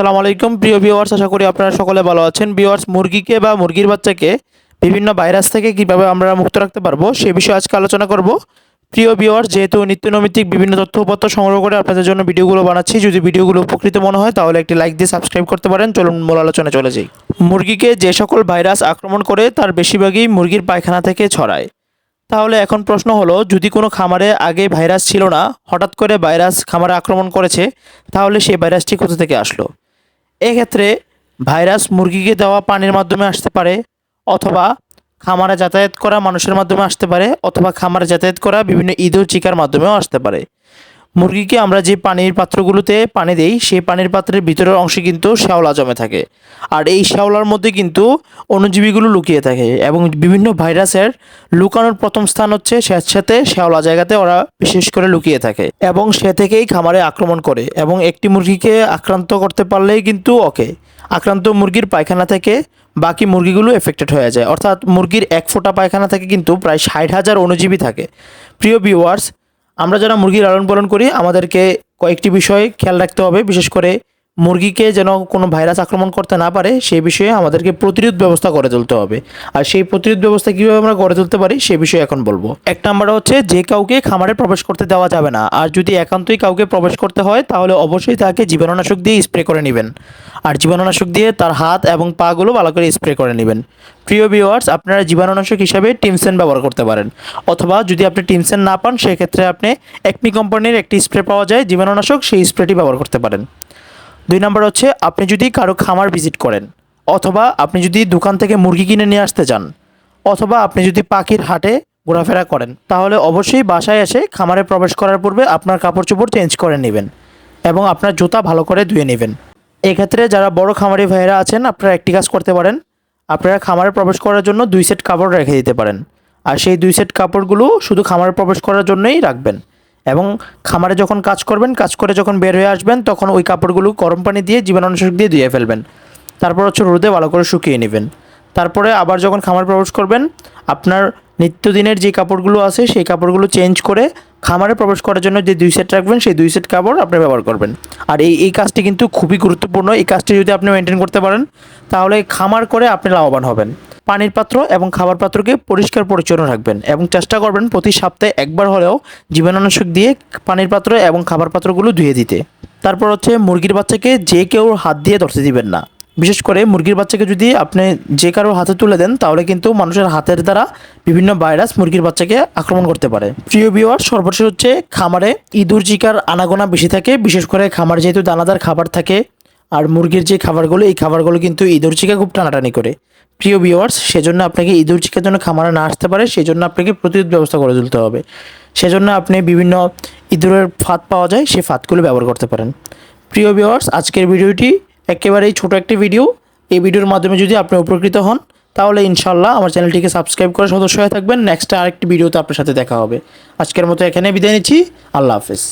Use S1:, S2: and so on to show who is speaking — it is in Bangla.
S1: আসসালামু আলাইকুম। প্রিয় ভিউয়ার্স আশা করি আপনারা সকলে ভালো আছেন। ভিউয়ার্স মুরগিকে বা মুরগির বাচ্চাকে বিভিন্ন ভাইরাস থেকে কীভাবে আমরা মুক্ত রাখতে পারব, সে বিষয়ে আজকে আলোচনা করব। প্রিয় ভিউয়ার্স যেহেতু নিত্য নৈমিত্তিক বিভিন্ন তথ্যপত্র সংগ্রহ করে আপনাদের জন্য ভিডিওগুলো বানাচ্ছি, যদি ভিডিওগুলো উপকৃত মনে হয়, তাহলে একটি লাইক দিয়ে সাবস্ক্রাইব করতে পারেন। চলুন মূল আলোচনা চলে যাই। মুরগিকে যে সকল ভাইরাস আক্রমণ করে, তার বেশিরভাগই মুরগির পায়খানা থেকে ছড়ায়। তাহলে এখন প্রশ্ন হলো, যদি কোনো খামারে আগে ভাইরাস ছিল না, হঠাৎ করে ভাইরাস খামারে আক্রমণ করেছে, তাহলে সেই ভাইরাসটি কোথা থেকে আসলো? এক্ষেত্রে ভাইরাস মুরগিকে দেওয়া পানির মাধ্যমে আসতে পারে অথবা খামারে যাতায়াত করা মানুষের মাধ্যমে আসতে পারে অথবা খামারে যাতায়াত করা বিভিন্ন ইঁদুর, চিকার মাধ্যমেও আসতে পারে। মুরগিকে আমরা যে পানির পাত্রগুলোতে পানি দেই, সেই পানির পাত্রের ভিতরের অংশে কিন্তু শ্যাওলা জমে থাকে। আর এই শ্যাওলার মধ্যে কিন্তু অণুজীবীগুলো লুকিয়ে থাকে এবং বিভিন্ন ভাইরাসের লুকানোর প্রথম স্থান হচ্ছে স্যাঁতস্যাঁতে শ্যাওলা জায়গাতে ওরা বিশেষ করে লুকিয়ে থাকে এবং সে থেকেই খামারে আক্রমণ করে এবং একটি মুরগিকে আক্রান্ত করতে পারলেই কিন্তু ওকে। আক্রান্ত মুরগির পায়খানা থেকে বাকি মুরগিগুলো এফেক্টেড হয়ে যায়। অর্থাৎ মুরগির এক ফোঁটা পায়খানা থেকে কিন্তু প্রায় ষাট হাজার অণুজীবী থাকে। প্রিয় ভিউয়ার্স আমরা যারা মুরগি লালন পালন করি আমাদেরকে কয়েকটি বিষয় খেয়াল রাখতে হবে বিশেষ করে মুরগিকে যেন কোনো ভাইরাস আক্রমণ করতে না পারে, সেই বিষয়ে আমাদেরকে প্রতিরোধ ব্যবস্থা করে তুলতে হবে। আর সেই প্রতিরোধ ব্যবস্থা কীভাবে আমরা গড়ে তুলতে পারি, সে বিষয়ে এখন বলব। এক নাম্বার হচ্ছে যে কাউকে খামারে প্রবেশ করতে দেওয়া যাবে না। আর যদি একান্তই কাউকে প্রবেশ করতে হয়, তাহলে অবশ্যই তাকে জীবাণুনাশক দিয়ে স্প্রে করে নেবেন। আর জীবাণুনাশক দিয়ে তার হাত এবং পাগুলো ভালো করে স্প্রে করে নেবেন। প্রিয় ভিউয়ার্স, আপনারা জীবাণুনাশক হিসাবে টিমসেন ব্যবহার করতে পারেন। অথবা যদি আপনি টিমসেন না পান, সেক্ষেত্রে আপনি একমি কোম্পানির একটি স্প্রে পাওয়া যায়, জীবাণুনাশক সেই স্প্রেটি ব্যবহার করতে পারেন। দুই নম্বর হচ্ছে, আপনি যদি কারও খামার ভিজিট করেন, অথবা আপনি যদি দোকান থেকে মুরগি কিনে নিয়ে আসতে চান অথবা আপনি যদি পাখির হাটে ঘোরাফেরা করেন, তাহলে অবশ্যই বাসায় এসে খামারে প্রবেশ করার পূর্বে আপনার কাপড় চোপড় চেঞ্জ করে নেবেন এবং আপনার জুতা ভালো করে ধুয়ে নেবেন। এক্ষেত্রে যারা বড় খামারি ভাইয়েরা আছেন, আপনারা একটি কাজ করতে পারেন। আপনারা খামারে প্রবেশ করার জন্য দুই সেট কাপড় রেখে দিতে পারেন। আর সেই দুই সেট কাপড়গুলো শুধু খামারে প্রবেশ করার জন্যই রাখবেন। এবং খামারে যখন কাজ করবেন, কাজ করে যখন বের হয়ে আসবেন, তখন ওই কাপড়গুলো গরম পানি দিয়ে জীবাণুনাশক দিয়ে ধুয়ে ফেলবেন। তারপর হচ্ছে রোদে ভালো করে শুকিয়ে নেবেন। তারপরে আবার যখন খামার প্রবেশ করবেন, আপনার নিত্যদিনের যে কাপড়গুলো আছে, সেই কাপড়গুলো চেঞ্জ করে খামারে প্রবেশ করার জন্য যে দুই সেট রাখবেন, সেই দুই সেট কাপড় আপনি ব্যবহার করবেন। আর এই এই কাজটি কিন্তু খুবই গুরুত্বপূর্ণ। এই কাজটি যদি আপনি মেনটেন করতে পারেন, তাহলে খামার করে আপনি লাভবান হবেন। পানির পাত্র এবং খাবার পাত্রকে পরিষ্কার পরিচ্ছন্ন রাখবেন এবং চেষ্টা করবেন প্রতি সপ্তাহে একবার হলেও জীবাণুনাশক দিয়ে পানির পাত্র এবং খাবার পাত্রগুলো ধুয়ে দিতে। তারপর হচ্ছে মুরগির বাচ্চাকে যে কেউ হাত দিয়ে ধরতে দিবেন না। বিশেষ করে মুরগির বাচ্চাকে যদি আপনি যে কারও হাতে তুলে দেন, তাহলে কিন্তু মানুষের হাতের দ্বারা বিভিন্ন ভাইরাস মুরগির বাচ্চাকে আক্রমণ করতে পারে। প্রিয় বিওয়ার সর্বশেষ হচ্ছে খামারে ইঁদুর জিকার আনাগোনা বেশি থাকে। বিশেষ করে খামার যেহেতু দানাদার খাবার থাকে আর মুরগির যে খাবারগুলো, এই খাবারগুলো কিন্তু ইঁদুর চিকা খুব টানাটানি করে। প্রিয় ভিউয়ার্স সেজন্য আপনাকে ইঁদুর চিকার জন্য খামারে না আসতে পারে সেই জন্য আপনাকে প্রতিরোধ ব্যবস্থা করে তুলতে হবে। সেজন্য আপনি বিভিন্ন ইঁদুরের ফাঁদ পাওয়া যায়, সেই ফাঁদগুলো ব্যবহার করতে পারেন। প্রিয় ভিউয়ার্স আজকের ভিডিওটি একেবারেই ছোট একটি ভিডিও এই ভিডিওর মাধ্যমে যদি আপনি উপকৃত হন, তাহলে ইনশাল্লাহ আমার চ্যানেলটিকে সাবস্ক্রাইব করে সদস্য হয়ে থাকবেন। নেক্সট আরেকটি ভিডিওতে আপনার সাথে দেখা হবে। আজকের মতো এখানে বিদায় নিচ্ছি। আল্লাহ হাফেজ।